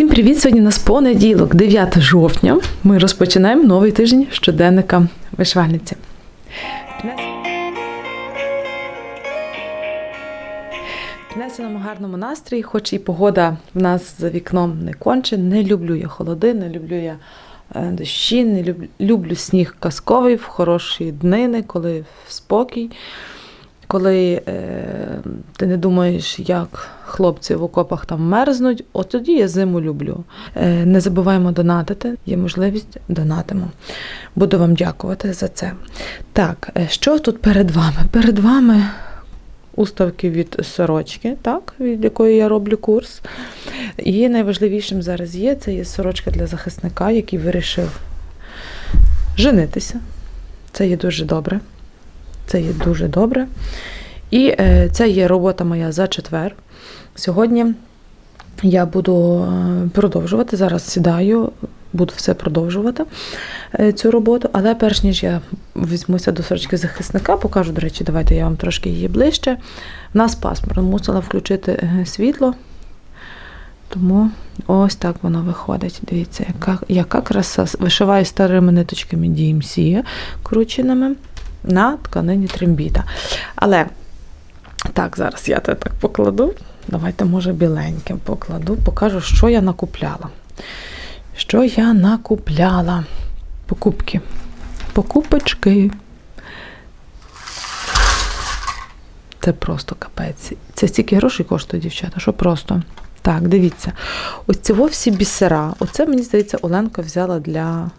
Всім привіт! Сьогодні у нас понеділок, 9 жовтня. Ми розпочинаємо новий тиждень щоденника вишивальниці. В Піднесеному гарному настрої, хоч і погода в нас за вікном не конче. Не люблю я холоди, не люблю я е, дощі, не люблю, люблю сніг казковий в хороші днини, коли в спокій коли е, ти не думаєш, як хлопці в окопах там мерзнуть, от тоді я зиму люблю. Е, не забуваємо донатити, є можливість донатимо. Буду вам дякувати за це. Так, е, що тут перед вами? Перед вами уставки від сорочки, так, від якої я роблю курс. І найважливішим зараз є це є сорочка для захисника, який вирішив женитися. Це є дуже добре. Це є дуже добре. І е, це є робота моя за четвер. Сьогодні я буду е, продовжувати. Зараз сідаю, буду все продовжувати е, цю роботу. Але перш ніж я візьмуся до сорочки захисника, покажу, до речі, давайте я вам трошки її ближче. В нас пасмурно, мусила включити світло. Тому ось так воно виходить. Дивіться, яка, яка краса. Вишиваю старими ниточками DMC крученими на тканині трембіта. Але так, зараз я це так покладу. Давайте, може, біленьким покладу, покажу, що я накупляла. Що я накупляла? Покупки. Покупочки. Це просто капець. Це стільки грошей коштує, дівчата, що просто. Так, дивіться. Ось цього всі бісера. Оце, мені здається, Оленка взяла для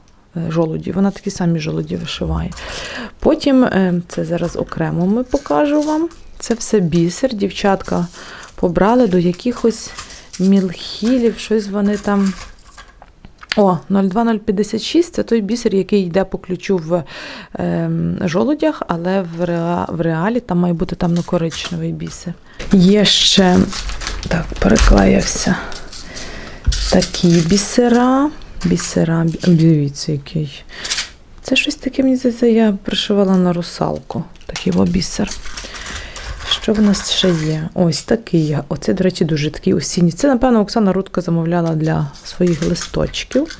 жолуді. Вона такі самі жолуді вишиває. Потім, е, це зараз окремо ми покажу вам. Це все бісер. Дівчатка побрали до якихось мілхілів, щось вони там. О, 02056 це той бісер, який йде по ключу в е, жолудях, але в, реа, в реалі там має бути темно-коричневий бісер. Є ще, так, переклеївся такі бісера. Бісера, дивіться, який. Це щось таке, мені здається, я пришивала на русалку. Такий бісер. Що в нас ще є? Ось такий. Оце, до речі, дуже такий осінній. Це, напевно, Оксана Рудка замовляла для своїх листочків.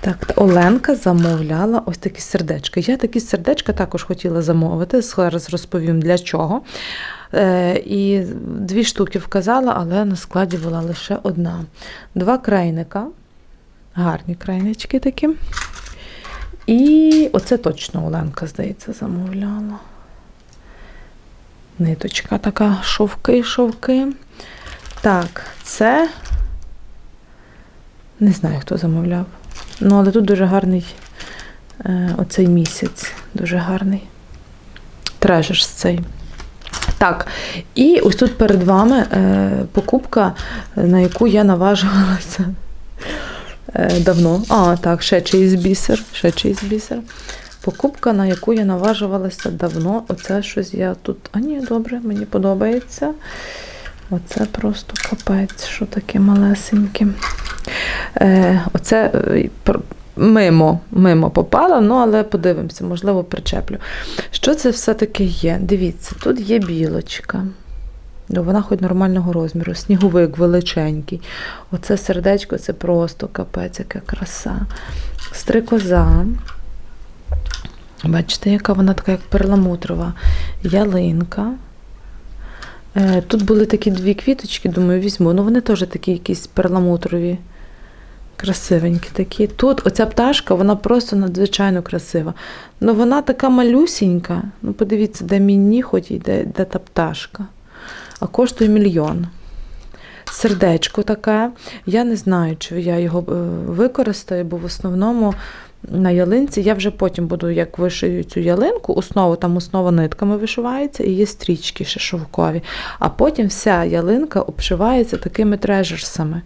Так, Оленка замовляла ось такі сердечка. Я такі сердечка також хотіла замовити. Зараз розповім для чого. Е, І дві штуки вказала, але на складі була лише одна. Два крайника. Гарні крайнички такі. І оце точно Оленка, здається, замовляла. Ниточка така, шовки, шовки. Так, це. Не знаю, хто замовляв. Ну, але тут дуже гарний е, оцей місяць. Дуже гарний. Трежерс цей. Так, і ось тут перед вами е, покупка, на яку я наважувалася давно. А, так, ще чийсь бісер, ще чийсь бісер. Покупка, на яку я наважувалася давно. Оце щось я тут. А ні, добре, мені подобається. Оце просто капець, що таке малесеньке. Е, Оце е, мимо, мимо попало, ну але подивимося, можливо, причеплю. Що це все-таки є? Дивіться, тут є білочка. Ну, Вона хоч нормального розміру, сніговик величенький. Оце сердечко це просто капець, яка краса. Стрикоза. Бачите, яка вона така, як перламутрова. Ялинка. Е, Тут були такі дві квіточки, думаю, візьму. Ну, вони теж такі якісь перламутрові. Красивенькі такі. Тут оця пташка, вона просто надзвичайно красива. Ну, вона така малюсінька. Ну, подивіться, де мій ніхоть і де, де та пташка. А коштує мільйон. Сердечко таке. Я не знаю, чи я його е, використаю, бо в основному на ялинці я вже потім буду, як вишию цю ялинку, основу там основа нитками вишивається і є стрічки ще шовкові. А потім вся ялинка обшивається такими трежерсами.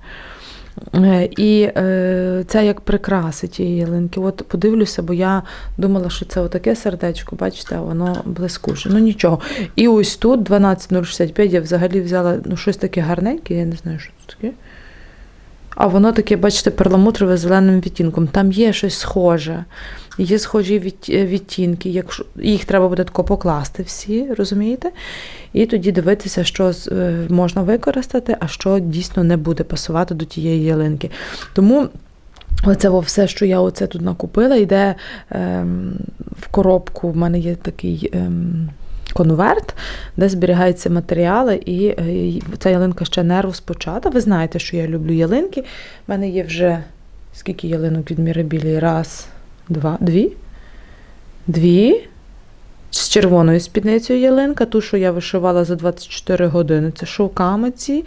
Е, І е, це як прикраси тієї ялинки. От подивлюся, бо я думала, що це отаке сердечко, бачите, воно блискуче. Ну нічого. І ось тут 12065 я взагалі взяла ну, щось таке гарненьке, я не знаю, що це таке. А воно таке, бачите, перламутрове зеленим відтінком. Там є щось схоже. Є схожі е, відтінки. Якщо їх треба буде тако покласти всі, розумієте? І тоді дивитися, що е, можна використати, а що дійсно не буде пасувати до тієї ялинки. Тому оце все, що я оце тут накупила, йде ем, в коробку. В мене є такий. Ем, Конверт, де зберігаються матеріали, і е, і ця ялинка ще не розпочата. Ви знаєте, що я люблю ялинки. У мене є вже скільки ялинок від Мірабілі? Раз, два, дві. Дві. З червоною спідницею ялинка, ту, що я вишивала за 24 години. Це шовками ці.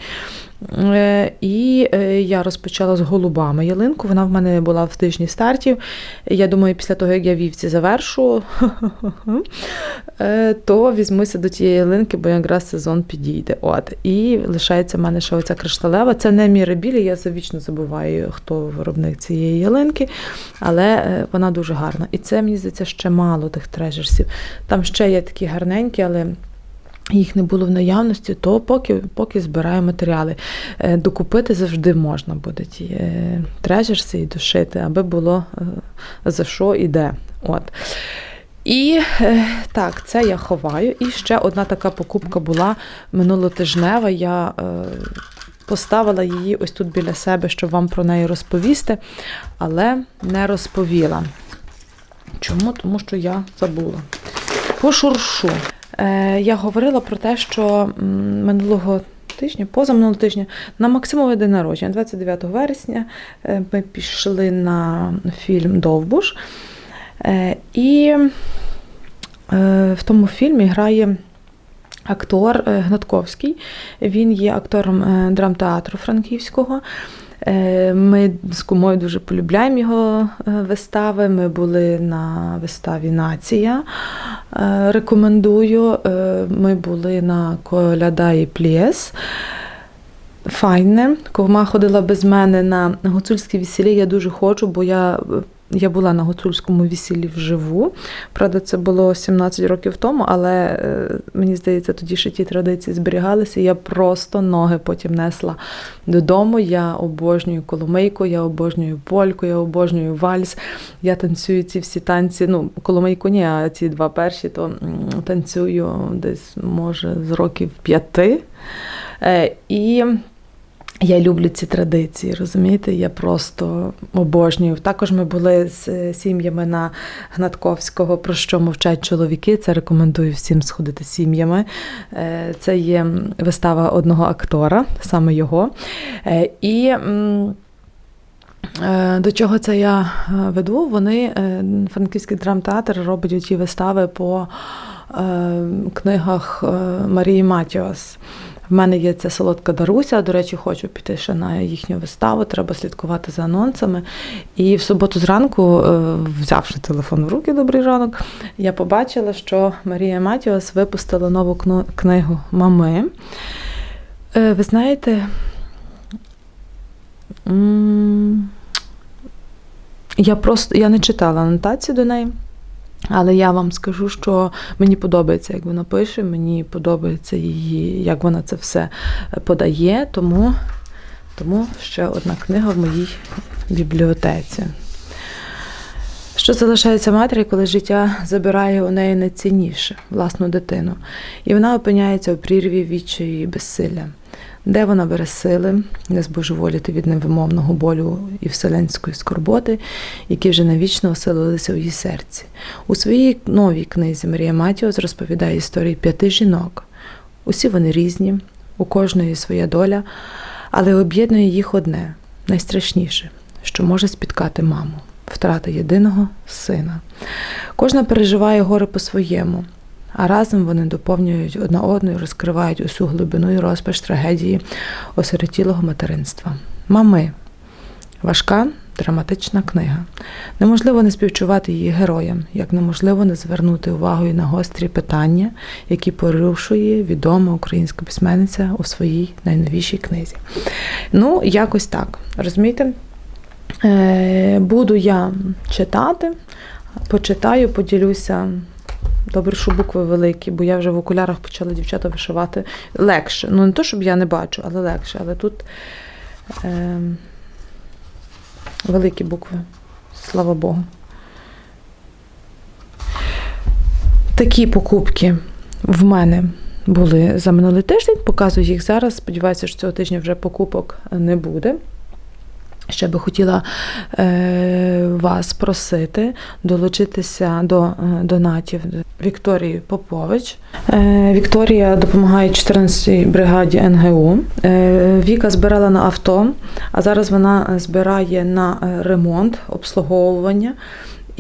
Е, І е, я розпочала з голубами ялинку. Вона в мене була в тижні стартів. Я думаю, після того, як я вівці завершу, е, то візьмуся до тієї ялинки, бо якраз сезон підійде. От. І лишається в мене ще оця кришталева. Це не мірабілі, я завічно забуваю, хто виробник цієї ялинки, але вона дуже гарна. І це, мені здається, ще мало тих трежерсів. Там ще є такі гарненькі, але. Їх не було в наявності, то поки, поки збираю матеріали. Е, Докупити завжди можна буде ті е, трежерси і дошити, аби було е, за що і де. От. І так, це я ховаю. І ще одна така покупка була минулотижнева. Я поставила її ось тут біля себе, щоб вам про неї розповісти, але не розповіла. Чому? Тому що я забула. Пошуршу. Е, я говорила про те, що минулого тижня, позаминулого тижня, на Максимове день народження, 29 вересня, е, ми пішли на фільм Довбуш. Е, і в тому фільмі грає актор Гнатковський. Він є актором драмтеатру франківського. Е, Ми з кумою дуже полюбляємо його е, вистави. Ми були на виставі Нація. Е, Рекомендую. Ми були на Коляда і Плієс. Файне. Ковма ходила без мене на гуцульське весілі. Я дуже хочу, бо я, я була на гуцульському весіллі вживу. Правда, це було 17 років тому, але е, мені здається, тоді ще ті традиції зберігалися. Я просто ноги потім несла додому. Я обожнюю коломийку, я обожнюю польку, я обожнюю вальс. Я танцюю ці всі танці. Ну, коломийку ні, а ці два перші, то танцюю десь, може, з років п'яти. Е, І я люблю ці традиції, розумієте? Я просто обожнюю. Також ми були з е, сім'ями на Гнатковського, про що мовчать чоловіки. Це рекомендую всім сходити з сім'ями. Е, Це є вистава одного актора, саме його. Е, І до чого це я веду? Вони, Франківський драмтеатр, робить оті вистави по книгах Марії Матіос. В мене є ця солодка Даруся. До речі, хочу піти ще на їхню виставу. Треба слідкувати за анонсами. І в суботу зранку, е, взявши телефон в руки, добрий ранок, я побачила, що Марія Матіос випустила нову книгу Мами. Е, Ви знаєте, я просто я не читала анотацію до неї. Але я вам скажу, що мені подобається, як вона пише, мені подобається її, як вона це все подає. Тому, тому ще одна книга в моїй бібліотеці. Що залишається матері, коли життя забирає у неї найцінніше власну дитину, і вона опиняється у прірві відчаю і безсилля. Де вона бере сили не збожеволіти від невимовного болю і вселенської скорботи, які вже навічно оселилися у її серці. У своїй новій книзі Марія Матіос розповідає історії п'яти жінок. Усі вони різні, у кожної своя доля, але об'єднує їх одне найстрашніше, що може спіткати маму втрата єдиного сина. Кожна переживає горе по-своєму, а разом вони доповнюють одна одну і розкривають усю глибину і розпач трагедії осиротілого материнства. Мами важка драматична книга. Неможливо не співчувати її героям, як неможливо не звернути увагу і на гострі питання, які порушує відома українська письменниця у своїй найновішій книзі. Ну, якось так. Розумієте? Е, Буду я читати, почитаю, поділюся. Добре, що букви великі, бо я вже в окулярах почала дівчата вишивати легше. Ну, не то, щоб я не бачу, але легше. Але тут е, Великі букви. Слава Богу. Такі покупки в мене були за минулий тиждень. Показую їх зараз. Сподіваюся, що цього тижня вже покупок не буде. Ще би хотіла е, вас просити долучитися до е, донатів Вікторії Попович. Е, Вікторія допомагає 14-й бригаді НГУ. Е, Віка збирала на авто, а зараз вона збирає на е, ремонт, обслуговування.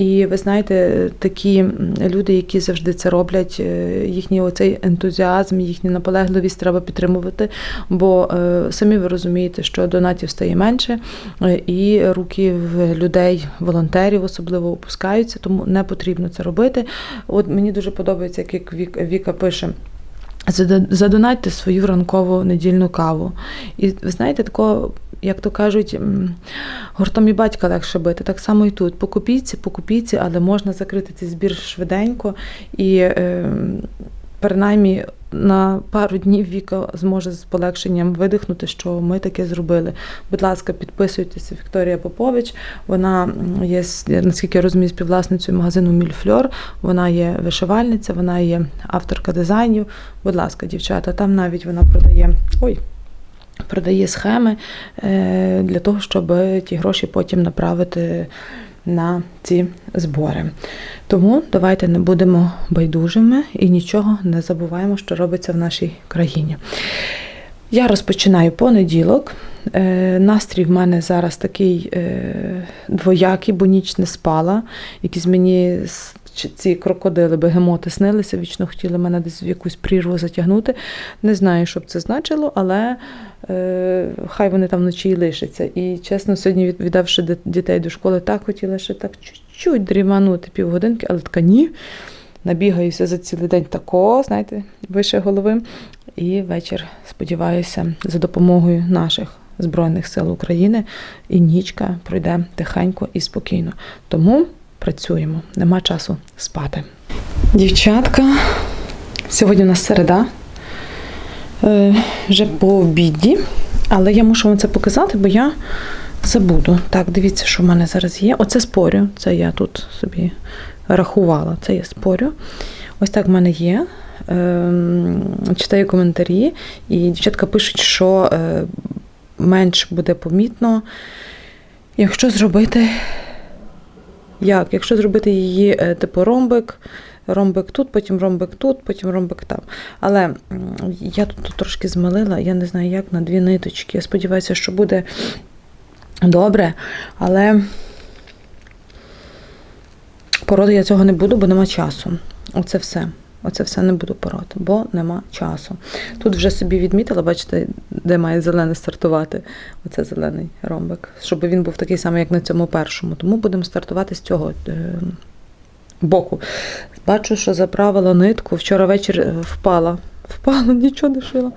І ви знаєте, такі люди, які завжди це роблять, е, їхній оцей ентузіазм, їхню наполегливість треба підтримувати. Бо е, самі ви розумієте, що донатів стає менше, е, і руки в людей, волонтерів особливо опускаються, тому не потрібно це робити. От мені дуже подобається, як Вік- Віка пише. «Зада- Задонатьте свою ранкову недільну каву. І ви знаєте, такого, як то кажуть, гуртом і батька легше бити. Так само і тут. По копійці, по копійці, але можна закрити цей збір швиденько і е, принаймні на пару днів Віка зможе з полегшенням видихнути, що ми таке зробили. Будь ласка, підписуйтеся, Вікторія Попович. Вона є, наскільки я розумію, співвласницею магазину Мільфльор. Вона є вишивальниця, вона є авторка дизайнів. Будь ласка, дівчата, там навіть вона продає. Ой. Продає схеми е, для того, щоб ті гроші потім направити на ці збори. Тому давайте не будемо байдужими і нічого не забуваємо, що робиться в нашій країні. Я розпочинаю понеділок. Е, Настрій в мене зараз такий е, двоякий, бо ніч не спала. Якісь мені ці крокодили, бегемоти снилися, вічно хотіли мене десь в якусь прірву затягнути. Не знаю, що б це значило, але е, хай вони там вночі і лишаться. І чесно, сьогодні, віддавши дітей до школи, так хотіла ще так чуть-чуть дріманути півгодинки, але така ні. Набігаюся за цілий день тако, знаєте, вище голови. І вечір, сподіваюся, за допомогою наших Збройних сил України і нічка пройде тихенько і спокійно. Тому працюємо, нема часу спати. Дівчатка, сьогодні у нас середа, е, вже по обіді, але я мушу вам це показати, бо я забуду. Так, дивіться, що в мене зараз є. Оце спорю, це я тут собі рахувала, це я спорю. Ось так в мене є. Ем, Читаю коментарі, і дівчатка пишуть, що е, менш буде помітно, якщо зробити. Як? Якщо зробити її е, типу ромбик, ромбик тут, потім ромбик тут, потім ромбик там. Але я тут трошки змалила, я не знаю як, на дві ниточки. Я сподіваюся, що буде добре, але породи я цього не буду, бо нема часу. Оце все. Оце все не буду пороти, бо нема часу. Тут вже собі відмітила, бачите, де має зелене стартувати. Оце зелений ромбик, щоб він був такий самий, як на цьому першому. Тому будемо стартувати з цього е, боку. Бачу, що заправила нитку. Вчора вечір е, впала. Впала, нічого не шила.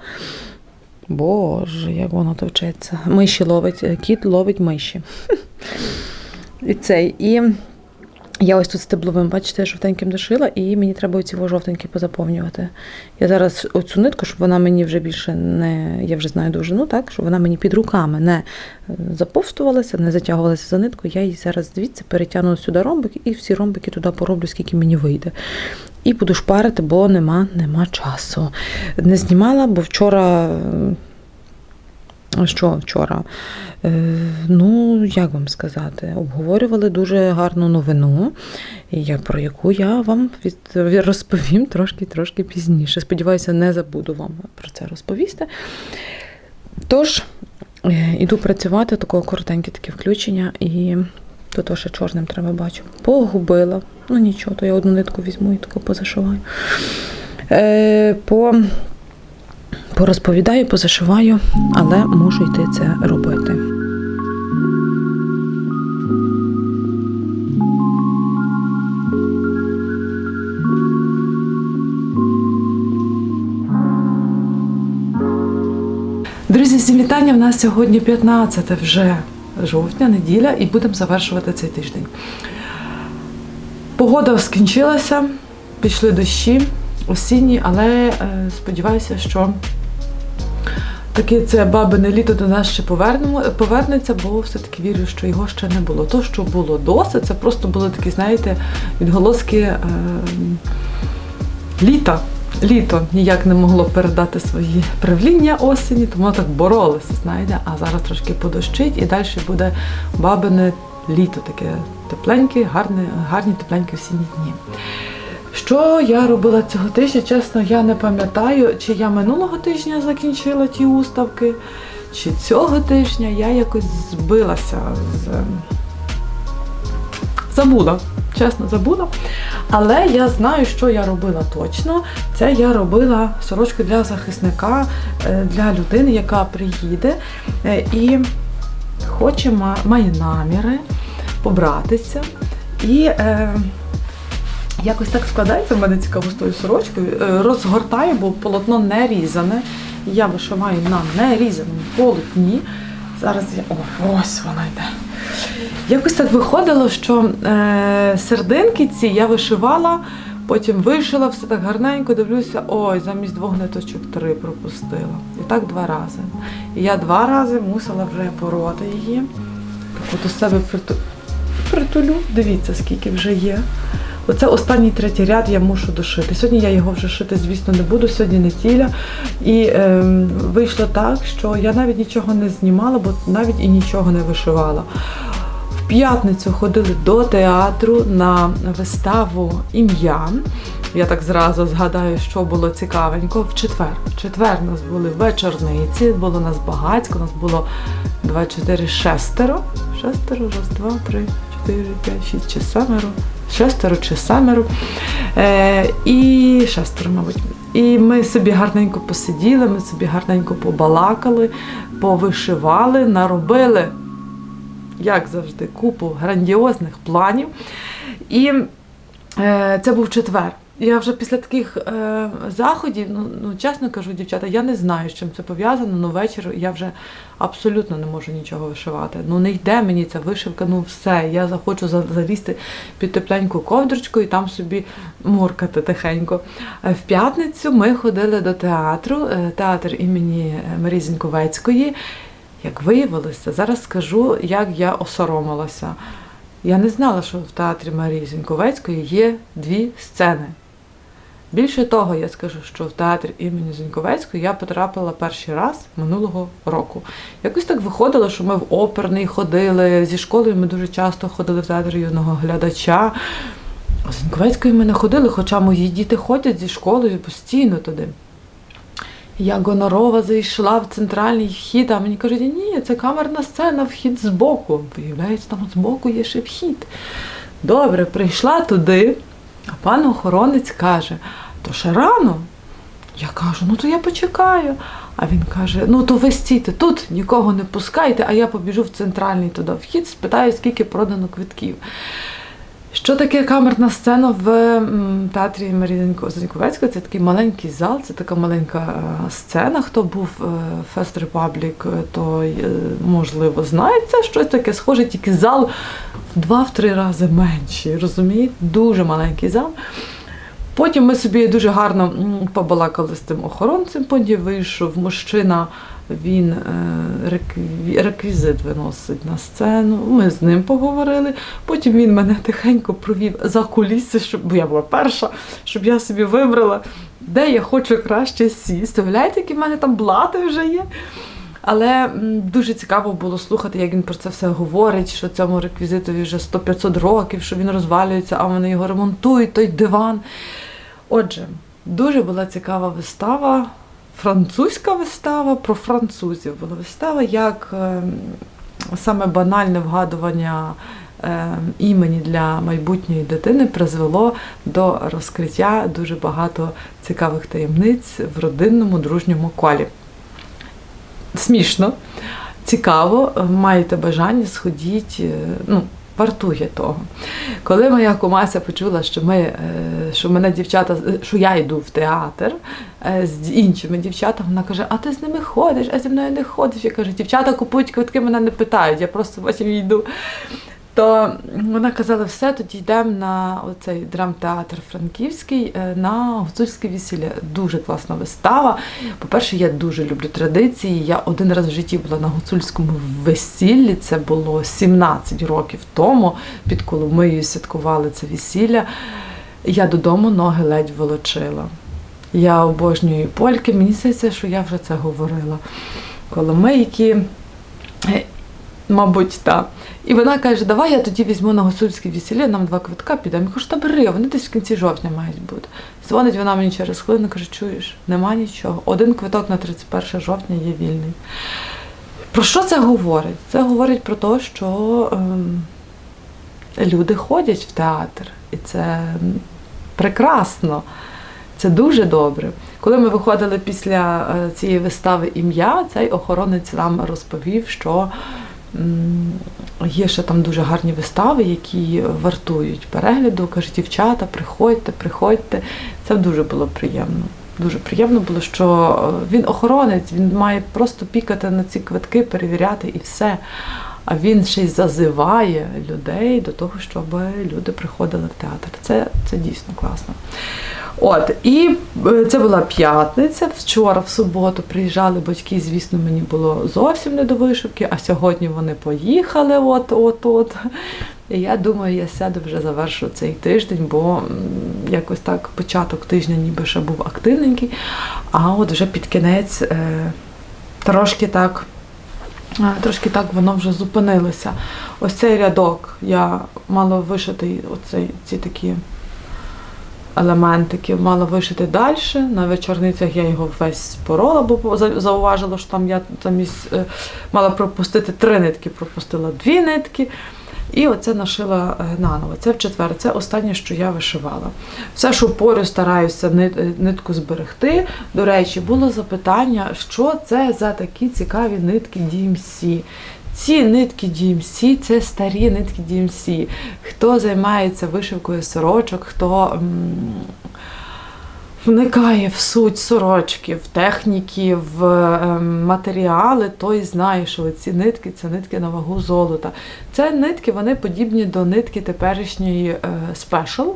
Боже, як воно товчеться. Миші ловить, е, кіт ловить миші. І цей. І я ось тут стебловим, бачите, жовтеньким дошила, і мені треба оці жовтенькі позаповнювати. Я зараз оцю нитку, щоб вона мені вже більше не, я вже знаю довжину, так, щоб вона мені під руками не е, заповстувалася, не затягувалася за нитку. Я її зараз звідси перетягну сюди ромбик і всі ромбики туди пороблю, скільки мені вийде. І буду шпарити, бо нема, нема часу. Не знімала, бо вчора. Що вчора? Е, ну, як вам сказати, обговорювали дуже гарну новину, про яку я вам розповім трошки трошки пізніше. Сподіваюся, не забуду вам про це розповісти. Тож, е, іду працювати, такого коротеньке таке включення, і тут ще чорним треба бачу. Погубила. Ну нічого, то я одну нитку візьму і таку позашиваю. Е, по порозповідаю, позашиваю, але мушу йти це робити. Друзі, всім вітання. В нас сьогодні 15 вже жовтня, неділя, і будемо завершувати цей тиждень. Погода скінчилася, пішли дощі осінні, але е, сподіваюся, що таки це бабине літо до нас ще повернеться, бо все-таки вірю, що його ще не було. То, що було досить, це просто були такі, знаєте, відголоски е, літа. Літо ніяк не могло передати свої правління осені, тому так боролися, знаєте, а зараз трошки подощить і далі буде бабине літо, таке тепленьке, гарне, гарні тепленькі осінні дні. Що я робила цього тижня? Чесно, я не пам'ятаю, чи я минулого тижня закінчила ті уставки, чи цього тижня я якось збилася з. Забула, чесно, забула. Але я знаю, що я робила точно. Це я робила сорочку для захисника, е, для людини, яка приїде е, і хоче, має наміри побратися. І е, якось так складається в мене цікаво з тою сорочкою. Е, розгортаю, бо полотно не різане. Я вишиваю на нерізаному полотні. Зараз я. О, ось вона йде. Якось так виходило, що е, сердинки ці я вишивала, потім вишила все так гарненько, дивлюся, ой, замість двох ниточок три пропустила. І так два рази. І я два рази мусила вже пороти її. Так от у себе приту... притулю. Дивіться, скільки вже є. Оце останній третій ряд я мушу дошити. Сьогодні я його вже шити, звісно, не буду, сьогодні неділя. І ем, вийшло так, що я навіть нічого не знімала, бо навіть і нічого не вишивала. В п'ятницю ходили до театру на виставу ім'я. Я так зразу згадаю, що було цікавенько. В четвер. В четвер нас були вечорниці, було нас багатько, нас було 24 шестеро. Шестеро, раз, два, три, чотири, п'ять, шість чи семеро. Шестеро чи семеро. Е, і шестеро, мабуть. І ми собі гарненько посиділи, ми собі гарненько побалакали, повишивали, наробили як завжди, купу грандіозних планів. І е, це був четвер. Я вже після таких е, заходів, ну, ну чесно кажу, дівчата, я не знаю, з чим це пов'язано. Ну вечір я вже абсолютно не можу нічого вишивати. Ну не йде мені ця вишивка, ну все. Я захочу за- залізти під тепленьку ковдрочку і там собі муркати тихенько. Е, В п'ятницю ми ходили до театру, е, театр імені е, Марії Зіньковецької. Як виявилося, зараз скажу, як я осоромилася. Я не знала, що в театрі Марії Зіньковецької є дві сцени. Більше того, я скажу, що в театрі імені Зіньковецької я потрапила перший раз минулого року. Якось так виходило, що ми в оперний ходили. Зі школою ми дуже часто ходили в театр юного глядача. З Зіньковецької ми не ходили, хоча мої діти ходять зі школою постійно туди. Я гонорова зайшла в центральний вхід, а мені кажуть, ні, це камерна сцена, вхід збоку. Виявляється, там збоку є ще вхід. Добре, прийшла туди, а пан охоронець каже, то ще рано. Я кажу, ну то я почекаю. А він каже: ну то ви стійте тут, нікого не пускайте, а я побіжу в центральний туди вхід, спитаю, скільки продано квитків. Що таке камерна сцена в театрі Марії Зіньковецької? Це такий маленький зал, це така маленька е, сцена. Хто був е, Fest Republic, е, той е, можливо знає це щось таке схоже, тільки зал в два-три рази менший. Розумієте? Дуже маленький зал. Потім ми собі дуже гарно побалакали з тим охоронцем. Потім вийшов мужчина, він е, реквізит виносить на сцену. Ми з ним поговорили. Потім він мене тихенько провів за куліси, щоб бо я була перша, щоб я собі вибрала, де я хочу краще сісти. Уявляєте, які в мене там блати вже є. Але дуже цікаво було слухати, як він про це все говорить, що цьому реквізитові вже 100-500 років, що він розвалюється, а вони його ремонтують, той диван. Отже, дуже була цікава вистава, французька вистава про французів. Була вистава, як е, саме банальне вгадування е, імені для майбутньої дитини призвело до розкриття дуже багато цікавих таємниць в родинному дружньому колі. Смішно, цікаво, маєте бажання, сходіть, е, ну, вартує того. Коли моя кумася почула, що, ми, е, що мене дівчата, що я йду в театр е, з іншими дівчатами, вона каже, а ти з ними ходиш, а зі мною не ходиш. Я кажу, дівчата купують квитки, мене не питають, я просто потім йду. То вона казала, все, тоді йдемо на оцей драмтеатр Франківський е, на гуцульське весілля. Дуже класна вистава. По-перше, я дуже люблю традиції. Я один раз в житті була на гуцульському весіллі. Це було 17 років тому. Під Коломиєю святкували це весілля. Я додому ноги ледь волочила. Я обожнюю польки. Мені здається, що я вже це говорила. Коломийки, е, мабуть, так. І вона каже: давай я тоді візьму на гуцульське весілля, нам два квитка підемо. Я кажу, та бери, вони десь в кінці жовтня мають бути. Дзвонить вона мені через хвилину, каже, чуєш, нема нічого. Один квиток на 31 жовтня є вільний. Про що це говорить? Це говорить про те, що ем, люди ходять в театр, і це прекрасно. Це дуже добре. Коли ми виходили після е, цієї вистави ім'я, цей охоронець нам розповів, що є ще там дуже гарні вистави, які вартують перегляду. Каже, дівчата, приходьте, приходьте. Це дуже було приємно. Дуже приємно було, що е, він охоронець, він має просто пікати на ці квитки, перевіряти і все. А він ще й зазиває людей до того, щоб люди приходили в театр. Це, це дійсно класно. От, і е, це була п'ятниця. Вчора, в суботу, приїжджали батьки. Звісно, мені було зовсім не до вишивки, а сьогодні вони поїхали. От, от, от. І я думаю, я сяду вже завершу цей тиждень, бо якось так початок тижня ніби ще був активненький, а от вже під кінець е, трошки так. Трошки так воно вже зупинилося. Ось цей рядок я мала вишити оцей, ці такі елементики, мала вишити далі. На вечорницях я його весь порола, бо за- зауважила, що там я замість е, мала пропустити три нитки, пропустила дві нитки. І оце нашила е, наново. Це в четвер. Це останнє, що я вишивала. Все, що порю стараюся е, нитку зберегти. До речі, було запитання, що це за такі цікаві нитки DMC. Ці нитки DMC – це старі нитки DMC. Хто займається вишивкою сорочок, хто вникає в суть сорочки, в техніки, в ем, матеріали, той знає, що ці нитки це нитки на вагу золота. Це нитки, вони подібні до нитки теперішньої е, Special,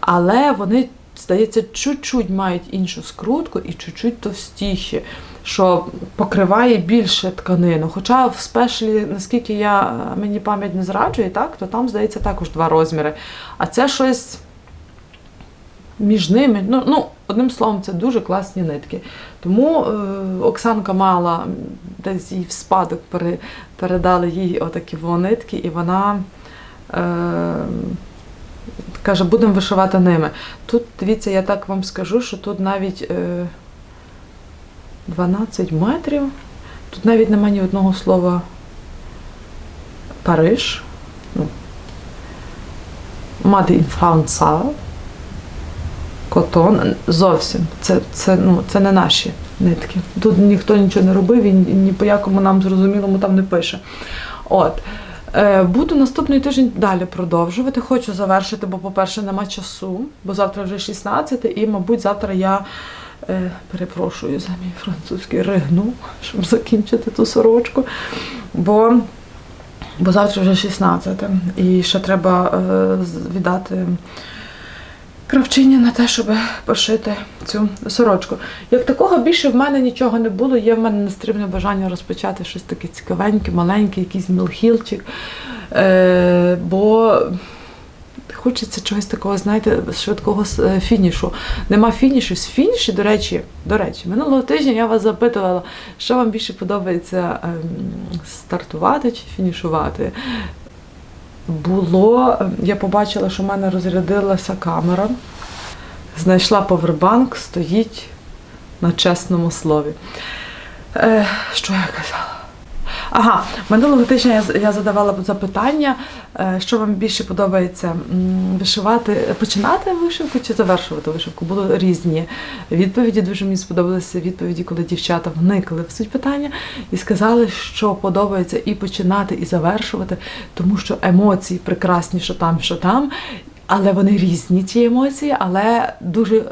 але вони, здається, чуть-чуть мають іншу скрутку і чуть-чуть товстіші. Що покриває більше тканину. Хоча в спешлі, наскільки я мені пам'ять не зраджує, так, то там, здається, також два розміри. А це щось між ними. Ну, ну, одним словом, це дуже класні нитки. Тому е, Оксанка мала десь їй в спадок пере, передали їй отакі нитки, і вона е, каже, будемо вишивати ними. Тут, дивіться, я так вам скажу, що тут навіть е, 12 метрів. Тут навіть немає ні одного слова Париж. Ну, in France. Котон. Зовсім. Це, це, ну, це не наші нитки. Тут ніхто нічого не робив і ні по якому нам зрозумілому там не пише. От. Е, Буду наступний тиждень далі продовжувати. Хочу завершити, бо, по-перше, нема часу, бо завтра вже 16, і, мабуть, завтра я е, перепрошую за мій французький ригну, щоб закінчити ту сорочку. Бо, бо завтра вже 16, і ще треба е, віддати кравчині на те, щоб пошити цю сорочку. Як такого більше в мене нічого не було, є в мене нестримне бажання розпочати щось таке цікавеньке, маленьке, якийсь мілхілчик. Е, бо хочеться чогось такого, знаєте, швидкого е, фінішу. Нема фінішу. З фініші, до речі, до речі, минулого тижня я вас запитувала, що вам більше подобається ем, стартувати чи фінішувати. Було, я побачила, що в мене розрядилася камера. Знайшла повербанк, стоїть на чесному слові. Е, що я казала? Ага, минулого тижня я, я задавала запитання, е, що вам більше подобається вишивати, починати вишивку чи завершувати вишивку. Було різні відповіді. Дуже мені сподобалися відповіді, коли дівчата вникли в суть питання і сказали, що подобається і починати, і завершувати, тому що емоції прекрасні, що там, що там. Але вони різні, ці емоції, але дуже е,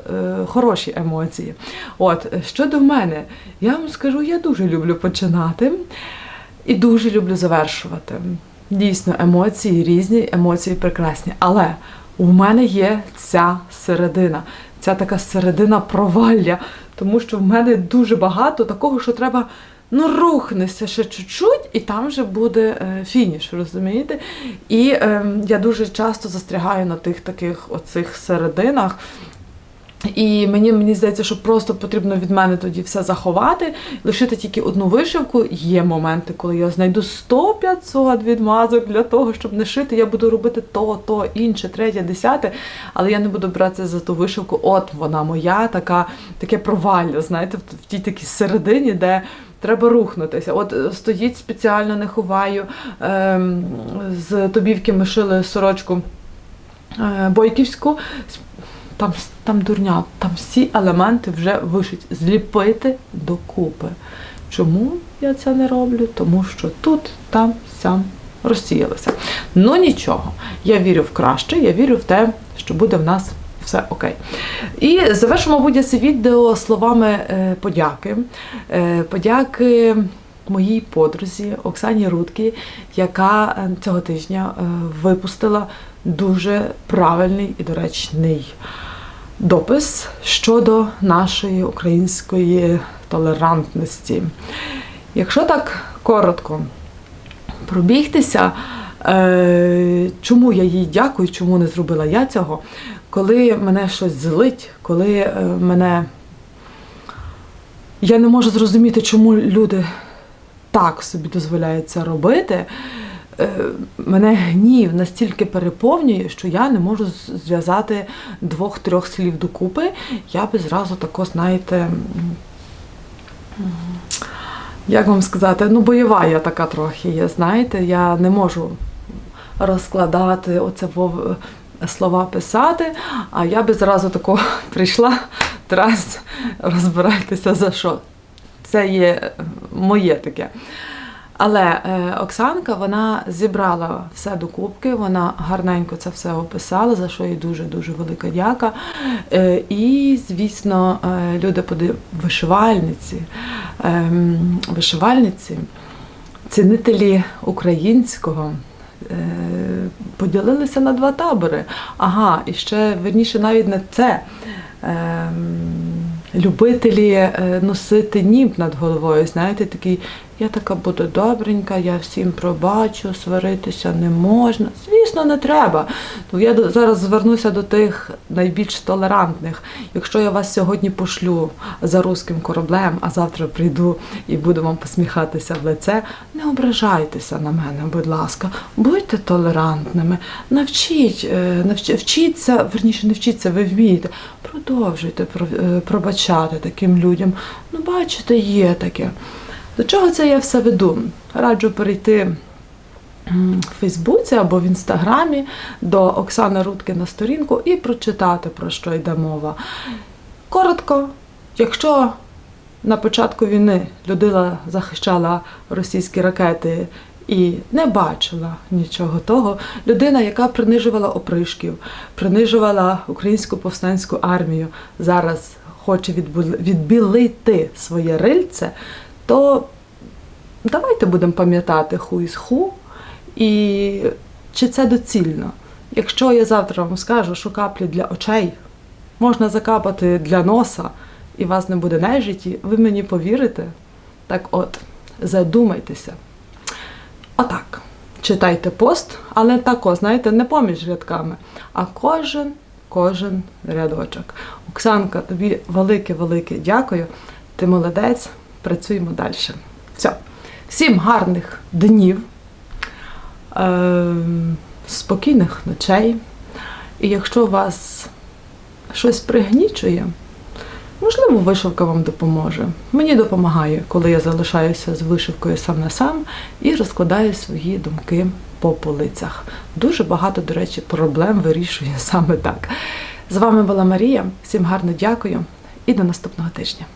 хороші емоції. От щодо мене, я вам скажу, я дуже люблю починати і дуже люблю завершувати. Дійсно, емоції різні, емоції прекрасні. Але у мене є ця середина, ця така середина провалля, тому що в мене дуже багато такого, що треба. Ну, рухнешся ще чуть-чуть, і там вже буде е, фініш, розумієте? І е, я дуже часто застрягаю на тих таких оцих серединах. І мені, мені здається, що просто потрібно від мене тоді все заховати, лишити тільки одну вишивку. Є моменти, коли я знайду 100-500 відмазок для того, щоб не шити. Я буду робити то, то, інше, третє, десяте, але я не буду братися за ту вишивку. От вона моя, така, таке провалля, знаєте, в, тій такій середині, де. Треба рухнутися. От е, стоїть спеціально, не ховаю. Ем, з тобівки ми шили сорочку е, бойківську. Там, там дурня, там всі елементи вже вишить. Зліпити докупи. Чому я це не роблю? Тому що тут, там, сям розсіялося. Ну нічого. Я вірю в краще, я вірю в те, що буде в нас все окей. І завершимо будь це відео словами е, подяки. Е, подяки моїй подрузі Оксані Рудкі, яка е, цього тижня випустила дуже правильний і доречний допис щодо нашої української толерантності. Якщо так коротко пробігтися, е, чому я їй дякую, чому не зробила я цього, коли мене щось злить, коли е, мене. Я не можу зрозуміти, чому люди так собі дозволяють це робити. Е, Мене гнів настільки переповнює, що я не можу зв'язати двох-трьох слів докупи. Я би зразу тако, знаєте, як вам сказати, ну бойова я така трохи є, знаєте, я не можу розкладати оце слова писати, а я би зразу тако прийшла, трас, розбирайтеся за що. Це є моє таке. Але е, Оксанка вона зібрала все до кубки, вона гарненько це все описала, за що їй дуже-дуже велика дяка. Е, і, звісно, е, люди поди- вишивальниці, ем, вишивальниці, цінителі українського. Поділилися на два табори. Ага, і ще верніше навіть не це. Ем, любителі носити німб над головою. Знаєте, такий, я така буду добренька, я всім пробачу, сваритися не можна. Звісно, не треба. Ну, я зараз звернуся до тих найбільш толерантних. Якщо я вас сьогодні пошлю за руським кораблем, а завтра прийду і буду вам посміхатися в лице, не ображайтеся на мене, будь ласка, будьте толерантними, навчіть, е, навч- вчіться, верніше, не вчіться, ви вмієте. Продовжуйте про- е, пробачати таким людям. Ну, бачите, є таке. До чого це я все веду? Раджу перейти в Фейсбуці або в Інстаграмі до Оксани Рудки на сторінку і прочитати, про що йде мова. Коротко, якщо на початку війни людина захищала російські ракети і не бачила нічого того, людина, яка принижувала опришків, принижувала українську повстанську армію, зараз хоче відбу- відбілити своє рильце, то давайте будемо пам'ятати ху із ху, і чи це доцільно. Якщо я завтра вам скажу, що каплі для очей можна закапати для носа, і вас не буде нежиті, ви мені повірите? Так от, задумайтеся. Отак. Читайте пост, але тако, знаєте, не поміж рядками, а кожен, кожен рядочок. Оксанка, тобі велике-велике дякую. Ти молодець, працюємо далі. Все. Всім гарних днів, ем, спокійних ночей. І якщо вас щось пригнічує, можливо, вишивка вам допоможе. Мені допомагає, коли я залишаюся з вишивкою сам на сам і розкладаю свої думки по полицях. Дуже багато, до речі, проблем вирішую саме так. З вами була Марія. Всім гарно дякую і до наступного тижня.